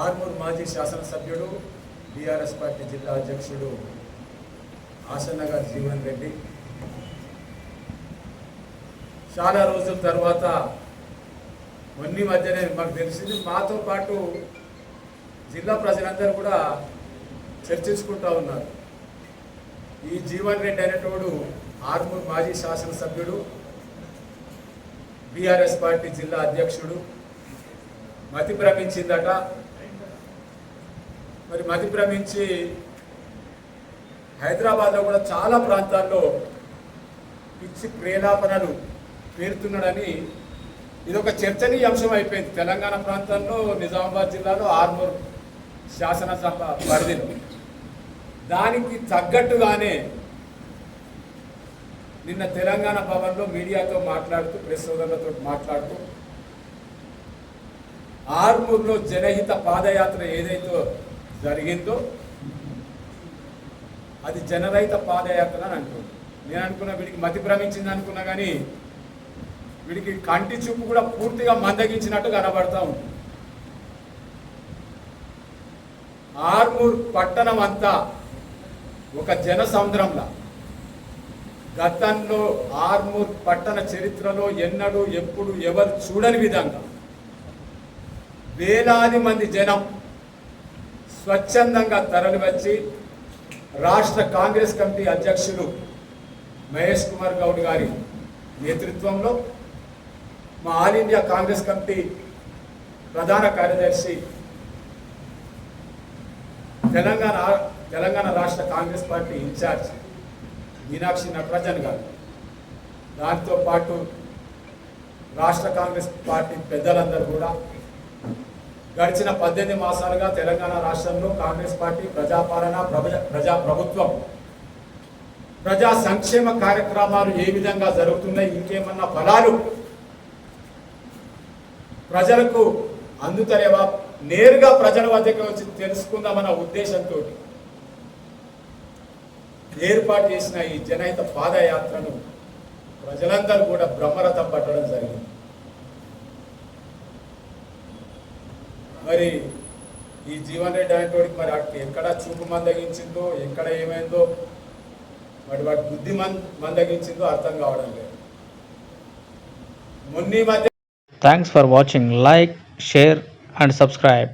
ఆర్మూర్ మాజీ శాసనసభ్యుడు BRS party జిల్లా అధ్యక్షుడు ఆశన్నగారి జీవన్ రెడ్డి. చాలా రోజుల తర్వాత మొన్ని మధ్యనే మాకు తెలిసింది. మాతో పాటు జిల్లా ప్రజలందరూ కూడా చర్చించుకుంటా ఉన్నారు. ఈ జీవన్ రెడ్డి అనేటోడు ఆర్మూర్ మాజీ శాసనసభ్యుడు బీఆర్ఎస్ పార్టీ జిల్లా అధ్యక్షుడు. మతి భ్రమించిందట మరి మతి భ్రమించి హైదరాబాద్లో కూడా చాలా ప్రాంతాల్లో పిచ్చి ప్రేలాపనలు పేరుతున్నాడని ఇది ఒక చర్చనీయాంశం అయిపోయింది. తెలంగాణ ప్రాంతంలో నిజామాబాద్ జిల్లాలో ఆర్మూర్ శాసనసభ పరిధిలో దానికి తగ్గట్టుగానే నిన్న తెలంగాణ భవన్లో మీడియాతో మాట్లాడుతూ ప్రెస్ సోదరులతో మాట్లాడుతూ ఆర్మూర్లో జనహిత పాదయాత్ర ఏదైతే జరిగిందో అది జనరహిత పాదయాత్ర అని అంటుంది నేను అనుకున్నా వీడికి మతి భ్రమించింది అనుకున్నా కానీ వీడికి కంటి చూపు కూడా పూర్తిగా మందగించినట్టు కనబడతా ఉంటుంది ఆర్మూర్ పట్టణం అంతా ఒక జన సముద్రంలా. గతంలో ఆర్మూర్ పట్టణ చరిత్రలో ఎన్నడూ ఎప్పుడు ఎవరు చూడని విధంగా వేలాది మంది జనం స్వచ్ఛందంగా తరలివచ్చి రాష్ట్ర కాంగ్రెస్ కమిటీ అధ్యక్షులు మహేష్ కుమార్ గౌడ్ గారి నేతృత్వంలో మా ఆల్ ఇండియా కాంగ్రెస్ కమిటీ ప్రధాన కార్యదర్శి తెలంగాణ తెలంగాణ రాష్ట్ర Congress party in charge Meenakshi Natarajan garu. దాంతో పాటు రాష్ట్ర కాంగ్రెస్ పార్టీ పెద్దలందరూ కూడా గడిచిన పద్దెనిమిది మాసాలుగా తెలంగాణ రాష్ట్రంలో కాంగ్రెస్ పార్టీ ప్రజాపాలన ప్రజా ప్రజా ప్రభుత్వం ప్రజా సంక్షేమ కార్యక్రమాలు ఏ విధంగా జరుగుతున్నాయి ఇంకేమన్నా ఫలాలు? ప్రజలకు అందుతలేవా? నేరుగా ప్రజల వద్దకు వచ్చి తెలుసుకుందామన్న ఉద్దేశంతో ఏర్పాటు చేసిన ఈ జనహిత పాదయాత్రను ప్రజలందరూ కూడా బ్రహ్మరథం పట్టడం జరిగింది. మరి ఈ జీవన్ రెడ్డి అనేటోడికి మరి వాటికి ఎక్కడ చూపు మందగించిందో ఎక్కడ ఏమైందో మరి వాటి బుద్ధి మం మందగించిందో అర్థం కావడం లేదు. మొన్న మధ్య thanks for watching like share and subscribe